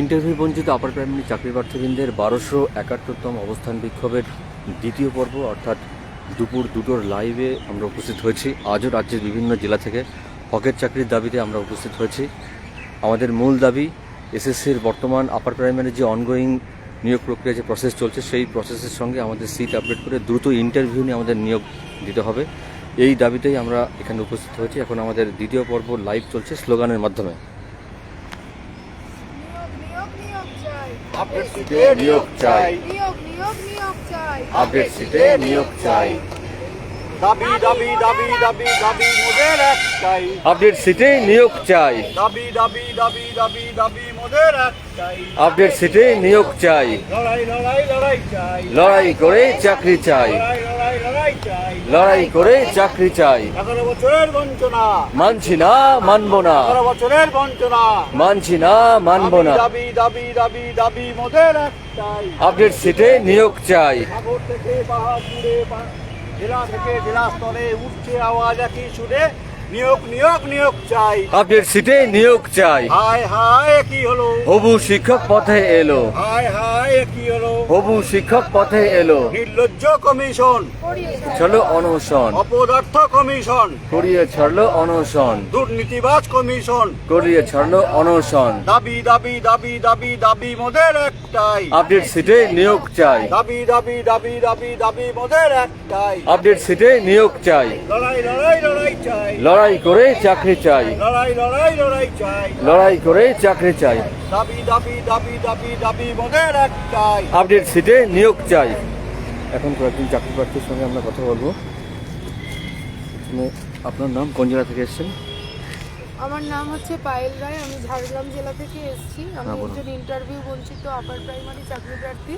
Interview বঞ্চিত upper primary চাকরি প্রার্থীবৃন্দের বারোশো একাত্তরতম অবস্থান বিক্ষোভের দ্বিতীয় পর্ব, অর্থাৎ দুপুর দুটোর লাইভে আমরা উপস্থিত হয়েছি। আজও রাজ্যের বিভিন্ন জেলা থেকে হকের চাকরির দাবিতে আমরা উপস্থিত হয়েছি। আমাদের মূল দাবি, এসএসসির বর্তমান আপার প্রাইমারি যে অনগোয়িং নিয়োগ প্রক্রিয়া যে প্রসেস চলছে, সেই প্রসেসের সঙ্গে আমাদের সিট আপডেট করে দ্রুত ইন্টারভিউ নিয়ে আমাদের নিয়োগ দিতে হবে। এই দাবিতেই আমরা এখানে উপস্থিত হয়েছি। এখন আমাদের দ্বিতীয় পর্ব লাইভ চলছে স্লোগানের মাধ্যমে নিয়োগ নিয়োগ চাই আপডেট সিটে নিয়োগ চাই। নিয়োগ নিয়োগ নিয়োগ চাই। আপডেট সিটে নিয়োগ চাই। দাবি দাবি দাবি দাবি দাবি মোদের একটাই আপডেট সিটে নিয়োগ চাই। দাবি দাবি দাবি দাবি দাবি মোদের একটাই আপডেট সিটে নিয়োগ চাই। লড়াই করে চাকরি চাই। লড়াই করে চাকরি চাই। মানছি না, মানব না। মানছি না, মানব না। আপডেট সিটে নিয়োগ চাই। জেলা থেকে জেলা স্তরে উঠছে আওয়াজ একই সুরে নিয়োগ নিয়োগ নিয়োগ চাই। আপনার সিটে নিয়োগ চাই। হায় হায় কি হলো? হবু শিক্ষক পথে এলো। হায় হায় হবু শিক্ষক পথে এলো। নির্লজ্জ কমিশন। চলো অনশন। অপদার্থ কমিশন। করিয়ে ছাড়লো অনশন। দুর্নীতিবাজ কমিশন। করিয়ে ছাড়লো অনশন। দাবি দাবি দাবি দাবি দাবি মোদের একটাই। আপডেট সিটে নিয়োগ চাই। দাবি দাবি দাবি দাবি দাবি মোদের একটাই। আপডেট সিটে নিয়োগ চাই। লড়াই লড়াই লড়াই চাই। লড়াই করে চাকরি চাই। লড়াই লড়াই লড়াই চাই। লড়াই করে চাকরি চাই। দাবি দাবি দাবি দাবি দাবি মোদের একটাই আপডেট সিটে নিয়োগ চাই। এখন কয়েকজন চাকরি প্রার্থীর সঙ্গে আমরা কথা বলব। আপনার নাম কোন জেলা থেকে এসেছেন? আমার নাম হচ্ছে পায়েল রায় আমি ঝাড়গ্রাম জেলা থেকে এসেছি। আমি হ্যাঁ, একজন ইন্টারভিউ বঞ্চিত আপার প্রাইমারি চাকরি প্রার্থী।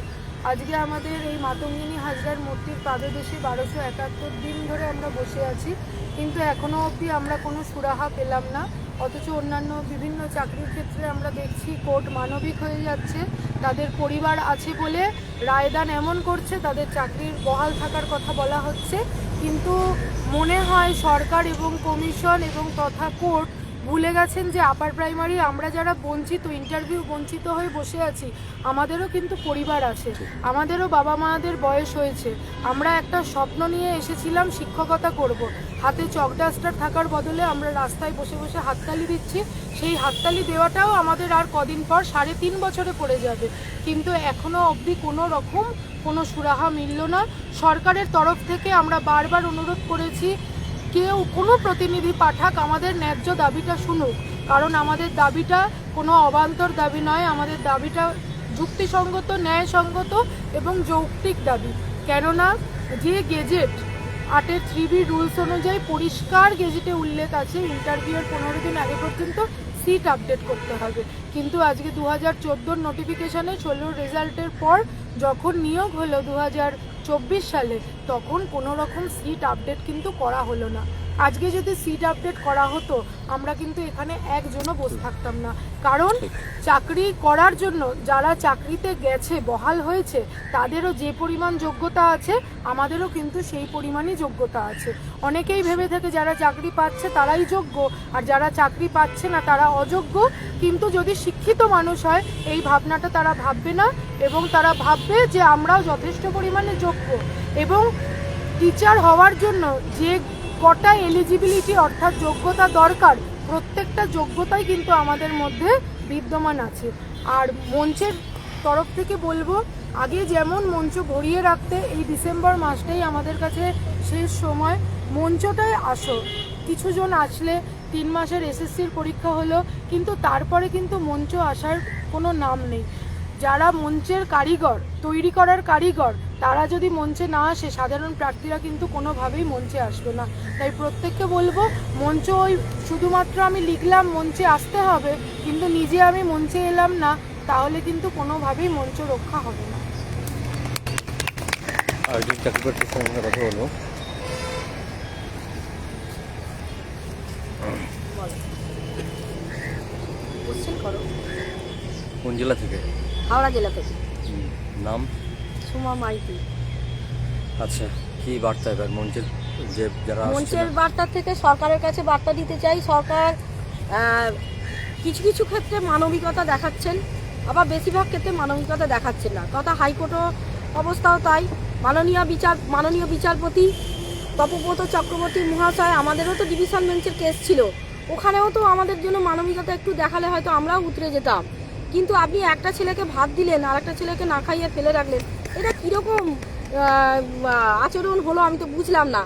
আজকে আমাদের এই মাতঙ্গিনী হাজরার মূর্তির পাদদেশে বারোশো একাত্তর দিন ধরে আমরা বসে আছি। কিন্তু এখনও অবধি আমরা কোনো সুরাহা পেলাম না। অথচ অন্যান্য বিভিন্ন চাকরির ক্ষেত্রে আমরা দেখছি কোর্ট মানবিক হয়ে যাচ্ছে, তাদের পরিবার আছে বলে রায়দান এমন করছে, তাদের চাকরির বহাল থাকার কথা বলা হচ্ছে। কিন্তু মনে হয় সরকার এবং কমিশন এবং তথা কোর্ট ভুলে গেছেন যে আপার প্রাইমারি আমরা যারা বঞ্চিত ইন্টারভিউ বঞ্চিত হয়ে বসে আছি, আমাদেরও কিন্তু পরিবার আছে। আমাদেরও বাবা মাদের বয়স হয়েছে। আমরা একটা স্বপ্ন নিয়ে এসেছিলাম, শিক্ষকতা করব। হাতে চক ডাস্টার থাকার বদলে আমরা রাস্তায় বসে বসে হাততালি দিচ্ছি। সেই হাততালি দেওয়াটাও আমাদের আর কদিন পর সাড়ে তিন বছরে পড়ে যাবে। কিন্তু এখনও অবধি কোনো রকম কোনো সুরাহা মিলল না। সরকারের তরফ থেকে আমরা বারবার অনুরোধ করেছি কেউ কোনো প্রতিনিধি পাঠাক, আমাদের ন্যায্য দাবিটা শুনুক। কারণ আমাদের দাবিটা কোনো অবান্তর দাবি নয়, আমাদের দাবিটা যুক্তিসঙ্গত, ন্যায়সঙ্গত এবং যৌক্তিক দাবি। কেননা, যে গেজেট আটের থ্রি বি রুলস অনুযায়ী পরিষ্কার গেজেটে উল্লেখ আছে, ইন্টারভিউয়ের পনেরো দিন আগে পর্যন্ত সিট আপডেট করতে হবে। কিন্তু আজকে দু হাজার চোদ্দোর নোটিফিকেশানে ষোলোর রেজাল্টের পর যখন নিয়োগ হলো দু হাজার চব্বিশ সালে, তখন কোনো রকম সিট আপডেট কিন্তু করা হলো না। আজকে যদি সিট আপডেট করা হতো আমরা কিন্তু এখানে একজনও বসে থাকতাম না। কারণ চাকরি করার জন্য যারা চাকরিতে গেছে বহাল হয়েছে তাদেরও যে পরিমাণ যোগ্যতা আছে আমাদেরও কিন্তু সেই পরিমাণই যোগ্যতা আছে। অনেকেই ভেবে থাকে যারা চাকরি পাচ্ছে তারাই যোগ্য আর যারা চাকরি পাচ্ছে না তারা অযোগ্য। কিন্তু যদি শিক্ষিত মানুষ হয় এই ভাবনাটা তারা ভাববে না এবং তারা ভাববে যে আমরাও যথেষ্ট পরিমাণে যোগ্য। এবং টিচার হওয়ার জন্য যে কটা এলিজিবিলিটি অর্থাৎ যোগ্যতা দরকার, প্রত্যেকটা যোগ্যতাই কিন্তু আমাদের মধ্যে বিদ্যমান আছে। আর মঞ্চের তরফ থেকে বলব, আগে যেমন মঞ্চ ভরিয়ে রাখতে এই ডিসেম্বর মাসটাই আমাদের কাছে শেষ সময় মঞ্চটায় আসো কিছুজন আসলে তিন মাসের এসএসসির পরীক্ষা হলো, কিন্তু তারপরে কিন্তু মঞ্চ আসার কোনো নাম নেই। যারা মঞ্চের কারিগর তৈরি করার কারিগর তারা যদি মঞ্চে না আসে সাধারণ প্রার্থীরা কিন্তু কোনোভাবেই মঞ্চে আসবে না। তাই প্রত্যেককে বলব মঞ্চ ওই শুধুমাত্র আমি লিখলাম মঞ্চে আসতে হবে কিন্তু নিজে আমি মঞ্চে এলাম না তাহলে কিন্তু কোনোভাবেই মঞ্চ রক্ষা হবে না। কোন জেলা থেকে? হাওড়া জেলা থেকে। নাম? সুমা মাইতি। আচ্ছা কি বার্তা এবার মঞ্চের যে যারা মঞ্চের বার্তা থেকে সরকারের কাছে বার্তা দিতে চাই। সরকার কিছু কিছু ক্ষেত্রে মানবিকতা দেখাচ্ছেন আবার বেশিরভাগ ক্ষেত্রে মানবিকতা দেখাচ্ছেন না। তথা হাইকোর্টও অবস্থাও তাই। মাননীয় বিচার মাননীয় বিচারপতি তপব্রত চক্রবর্তী মহাশয় আমাদেরও তো ডিভিশন বেঞ্চের কেস ছিল। ওখানেও তো আমাদের জন্য মানবিকতা একটু দেখালে হয়তো আমরাও উতরে যেতাম। কিন্তু আপনি একটা ছেলেকে ভাত দিলেন আর একটা ছেলেকে না খাইয়ে ফেলে রাখলেন, এটা কীরকম আচরণ হলো আমি তো বুঝলাম না।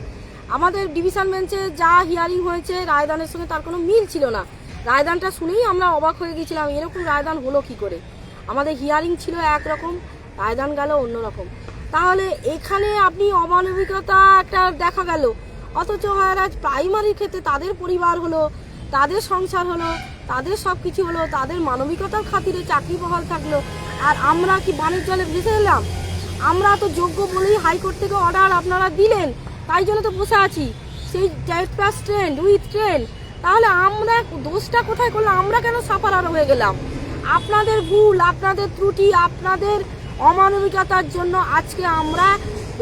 আমাদের ডিভিশন বেঞ্চে যা হিয়ারিং হয়েছে, রায়দানের সঙ্গে তার কোনো মিল ছিল না। রায়দানটা শুনেই আমরা অবাক হয়ে গেছিলাম, এরকম রায়দান হলো কি করে? আমাদের হিয়ারিং ছিল একরকম, রায়দান গেল অন্যরকম। তাহলে এখানে আপনি অমানবিকতা একটা দেখা গেল। অথচ আজ প্রাইমারির ক্ষেত্রে তাদের পরিবার হলো, তাদের সংসার হলো তাদের সব কিছু হলো, তাদের মানবিকতার খাতিরে চাকরি বহাল থাকল। আর আমরা কি বাণিজ্য জলে ভেসে এলাম? আমরা তো যোগ্য বলেই হাইকোর্ট থেকে অর্ডার আপনারা দিলেন, তাই জন্য তো বসে আছি। সেই date plus train with train, তাহলে আমরা দোষটা কোথায় করলাম? আমরা কেন সাফারার হয়ে গেলাম? আপনাদের ভুল, আপনাদের ত্রুটি, আপনাদের অমানবিকতার জন্য আজকে আমরা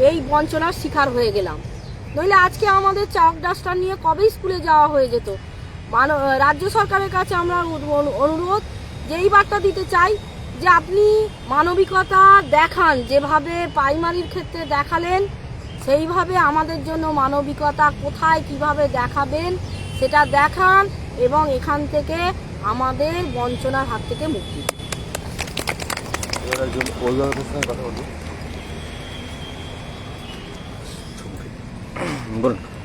এই বঞ্চনার শিকার হয়ে গেলাম। নইলে আজকে আমাদের চাক ডাস্টার নিয়ে কবেই স্কুলে যাওয়া হয়ে যেত? রাজ্য সরকারের কাছে আমরা অনুরোধ যে এই বার্তা দিতে চাই, যে আপনি মানবিকতা দেখান, যেভাবে প্রাইমারির ক্ষেত্রে দেখালেন, সেইভাবে আমাদের জন্য মানবিকতা কোথায়, কীভাবে দেখাবেন, সেটা দেখান এবং এখান থেকে আমাদের বঞ্চনার হাত থেকে মুক্তি বলুন।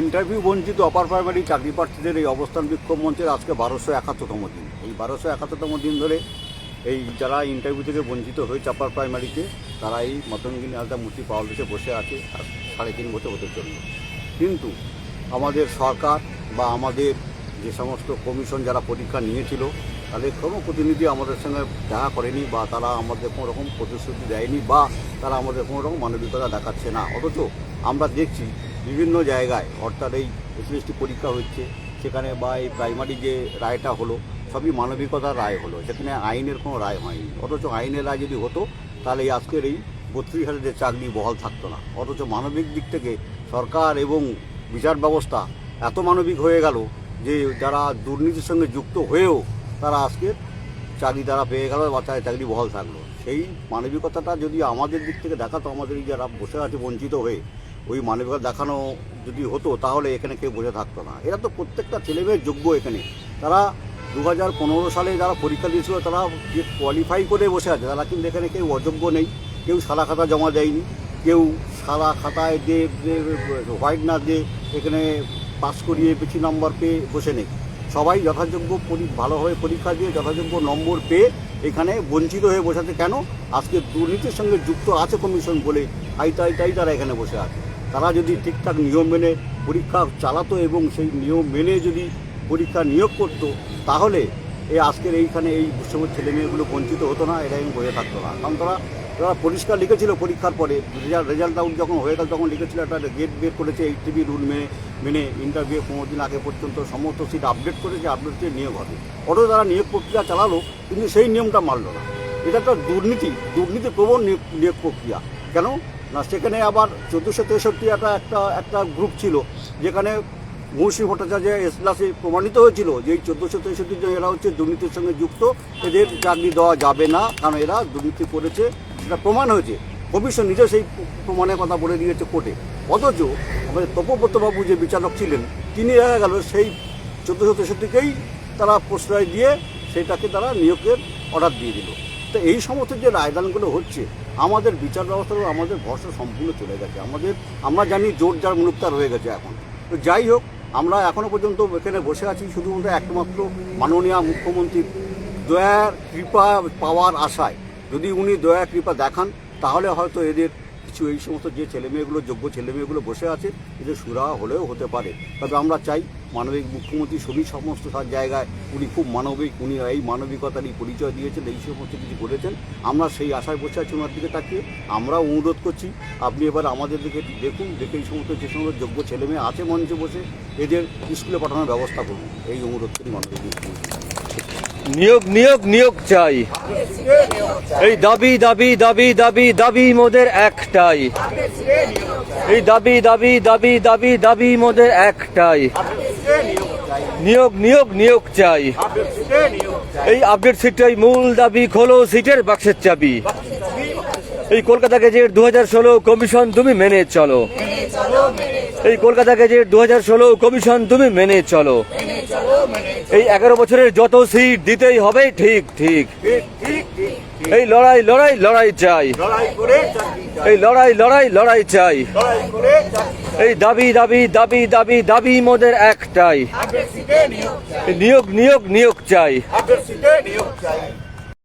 ইন্টারভিউ বঞ্চিত অপার প্রাইমারি চাকরি প্রার্থীদের এই অবস্থান বিক্ষোভ মঞ্চের আজকে বারোশো একাত্তরতম দিন। এই বারোশো একাত্তরতম দিন ধরে এই যারা ইন্টারভিউ থেকে বঞ্চিত হয়েছে আপার প্রাইমারিতে তারা এই মতনগিনী আলতা মূর্তি পাওয়ার দেশে বসে আছে সাড়ে তিন বছর হতে চলল কিন্তু আমাদের সরকার বা আমাদের যে সমস্ত কমিশন যারা পরীক্ষা নিয়েছিল, তাদের কোনো প্রতিনিধি আমাদের সঙ্গে দেখা করেনি বা তারা আমাদের কোনো রকম প্রতিশ্রুতি দেয়নি বা তারা আমাদের কোনো রকম মানবিকতা দেখাচ্ছে না। অথচ আমরা দেখছি বিভিন্ন জায়গায়, অর্থাৎ এই এসএসটি পরীক্ষা হচ্ছে, সেখানে বা এই প্রাইমারি যে রায়টা হলো, সবই মানবিকতার রায় হলো। সেখানে আইনের কোনো রায় হয়নি। অথচ আইনের রায় যদি হতো, তাহলে এই আজকের এই বত্রিশ হাজারের চাকরি বহাল থাকতো না। অথচ মানবিক দিক থেকে সরকার এবং বিচার ব্যবস্থা এত মানবিক হয়ে গেল যে যারা দুর্নীতির সঙ্গে যুক্ত হয়েও তারা আজকে চাকরি তারা পেয়ে গেল বা চাকরি বহাল থাকল। সেই মানবিকতাটা যদি আমাদের দিক থেকে দেখাতো, আমাদের যারা বসে আছে, বঞ্চিত হয়ে ওই মানবিকতা দেখানো যদি হতো, তাহলে এখানে কেউ বসে থাকতো না। এরা তো প্রত্যেকটা ছেলেমেয়ের যোগ্য এখানে। তারা দু হাজার পনেরো সালে যারা পরীক্ষা দিয়েছিল, তারা যে কোয়ালিফাই করে বসে আছে, তারা কিন্তু এখানে কেউ অযোগ্য নেই। কেউ সাদা খাতা জমা দেয়নি। কেউ সাদা খাতায় যে হোয়াইট না দিয়ে এখানে পাস করিয়ে বেশি নম্বর পেয়ে বসে নেই। সবাই যথাযোগ্য ভালোভাবে পরীক্ষা দিয়ে যথাযোগ্য নম্বর পেয়ে এখানে বঞ্চিত হয়ে বসে আছে। কেন? আজকে দুর্নীতির সঙ্গে যুক্ত আছে কমিশন বলে। আই তাই তাই তারা এখানে বসে আছে। তারা যদি ঠিকঠাক নিয়ম মেনে পরীক্ষা চালাতো এবং সেই নিয়ম মেনে যদি পরীক্ষা নিয়োগ করতো, তাহলে এই আজকের এইখানে এই সময় ছেলে মেয়েগুলো বঞ্চিত হতো না এরা বসে থাকতো না। কারণ তারা তারা পরিষ্কার লিখেছিল পরীক্ষার পরে। রেজাল্ট রেজাল্ট আউট যখন হয়ে গেল, তখন লিখেছিল একটা গেট বের করেছে এইট টিভি রুল মেনে মেনে ইন্টারভিউ পনেরো দিন আগে পর্যন্ত সমস্ত সিট আপডেট করেছে আপডেট করে নিয়োগ হবে। অথচ তারা নিয়োগ প্রক্রিয়া চালালো, কিন্তু সেই নিয়মটা মানলো না। এটা একটা দুর্নীতি দুর্নীতি প্রবণ নিয়োগ প্রক্রিয়া। কেন? না, সেখানে আবার চোদ্দোশো তেষট্টি একটা একটা একটা গ্রুপ ছিল, যেখানে মৌসী ভট্টাচার্য এসলাসে প্রমাণিত হয়েছিল যে এই চোদ্দোশো তেষট্টি জন এরা হচ্ছে দুর্নীতির সঙ্গে যুক্ত, এদের চাকরি দেওয়া যাবে না, কারণ এরা দুর্নীতি করেছে সেটা প্রমাণ হয়েছে। কমিশন নিজে সেই প্রমাণের কথা বলে দিয়েছে কোর্টে। অথচ আমাদের তপব্রতবাবু যে বিচারক ছিলেন, তিনি দেখা গেল সেই চোদ্দোশো তেষট্টিকেই তারা প্রশ্রয় দিয়ে সেটাকে তারা নিয়োগের অর্ডার দিয়ে দিল। তো এই সমস্ত যে রায়দানগুলো হচ্ছে, আমাদের বিচার ব্যবস্থার আমাদের ভরসা সম্পূর্ণ চলে গেছে। আমাদের, আমরা জানি জোর যার মুলুকতার হয়ে গেছে এখন। তো যাই হোক, আমরা এখনও পর্যন্ত এখানে বসে আছি, শুধুমাত্র একমাত্র মাননীয় মুখ্যমন্ত্রীর দয়ার কৃপা পাওয়ার আশায়। যদি উনি দয়া কৃপা দেখান, তাহলে হয়তো এদের কিছু এই সমস্ত যে ছেলেমেয়েগুলো, যোগ্য ছেলেমেয়েগুলো বসে আছে, এদের সুরা হলেও হতে পারে। তবে আমরা চাই মানবিক মুখ্যমন্ত্রী সবই সমস্ত সব জায়গায় উনি খুব মানবিক, উনি এই মানবিকতারই পরিচয় দিয়েছেন, এই সমস্ত কিছু করেছেন আমরা সেই আশায় বসে আছি ওনার দিকে তাকিয়ে। আমরাও অনুরোধ করছি, আপনি এবার আমাদের দিকে দেখুন, দেখে এই সমস্ত যে সমস্ত যোগ্য ছেলেমেয়ে আছে মঞ্চে বসে, এদের স্কুলে পাঠানোর ব্যবস্থা করুন। এই অনুরোধ করি মানবিক মুখ্যমন্ত্রী নিয়োগ নিয়োগ নিয়োগ চাই। এই দাবি দাবি দাবি দাবি দাবি মোদের একটাই। এই দাবি দাবি দাবি দাবি দাবি মোদের একটাই। নিয়োগ নিয়োগ নিয়োগ চাই। এই আপডেট সিটটাই মূল দাবি, খোলো সিটের বাক্সের চাবি। এই কলকাতা গেজেট দু হাজার ষোলো কমিশন তুমি মেনে চলো। এই কলকাতা গেজেট দু হাজার ষোলো কমিশন তুমি মেনে চলো। এই এগারো বছরের যত সিট দিতেই হবে, ঠিক ঠিক। এই লড়াই লড়াই লড়াই চাই। এই লড়াই লড়াই লড়াই চাই। এই দাবি দাবি দাবি দাবি দাবি মোদের একটাই। নিয়োগ নিয়োগ নিয়োগ চাই। নিয়োগ চাই।